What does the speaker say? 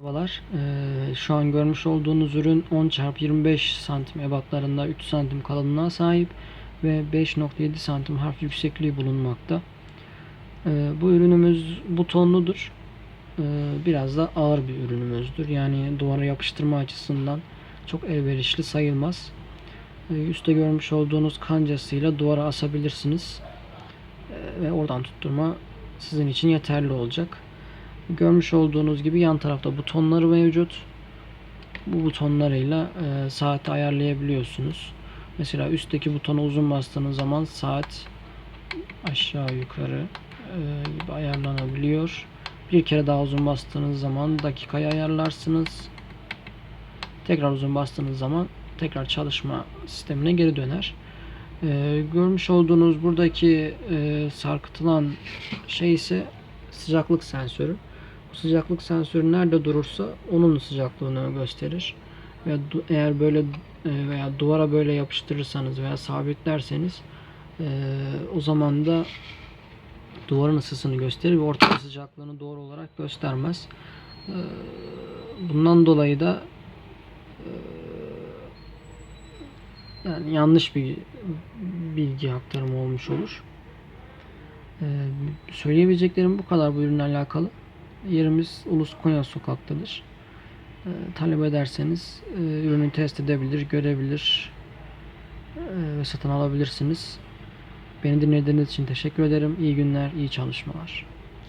Merhabalar. Ee, şu an görmüş olduğunuz ürün 10x25 santim ebatlarında 3 santim kalınlığa sahip ve 5.7 santim harf yüksekliği bulunmakta. Ee, bu ürünümüz butonludur. Ee, biraz da ağır bir ürünümüzdür. Yani duvara yapıştırma açısından çok elverişli sayılmaz. Ee, üstte görmüş olduğunuz kancasıyla duvara asabilirsiniz. Ee, ve oradan tutturma sizin için yeterli olacak. Görmüş olduğunuz gibi yan tarafta butonları mevcut. Bu butonlarıyla e, saati ayarlayabiliyorsunuz. Mesela üstteki butona uzun bastığınız zaman saat aşağı yukarı e, gibi ayarlanabiliyor. Bir kere daha uzun bastığınız zaman dakikayı ayarlarsınız. Tekrar uzun bastığınız zaman tekrar çalışma sistemine geri döner. E, görmüş olduğunuz buradaki e, sarkıtılan şey ise sıcaklık sensörü. Sıcaklık sensörü nerede durursa onun sıcaklığını gösterir. Ve eğer böyle e, veya duvara böyle yapıştırırsanız veya sabitlerseniz e, o zaman da duvarın ısısını gösterir ve ortam sıcaklığını doğru olarak göstermez. E, Bundan dolayı da e, yani yanlış bir bilgi aktarımı olmuş olur. Ee, söyleyebileceklerim bu kadar bu ürünle alakalı. Yerimiz Ulus Konya sokaktadır. Ee, talep ederseniz e, ürünü test edebilir, görebilir e, ve satın alabilirsiniz. Beni dinlediğiniz için teşekkür ederim. İyi günler, iyi çalışmalar.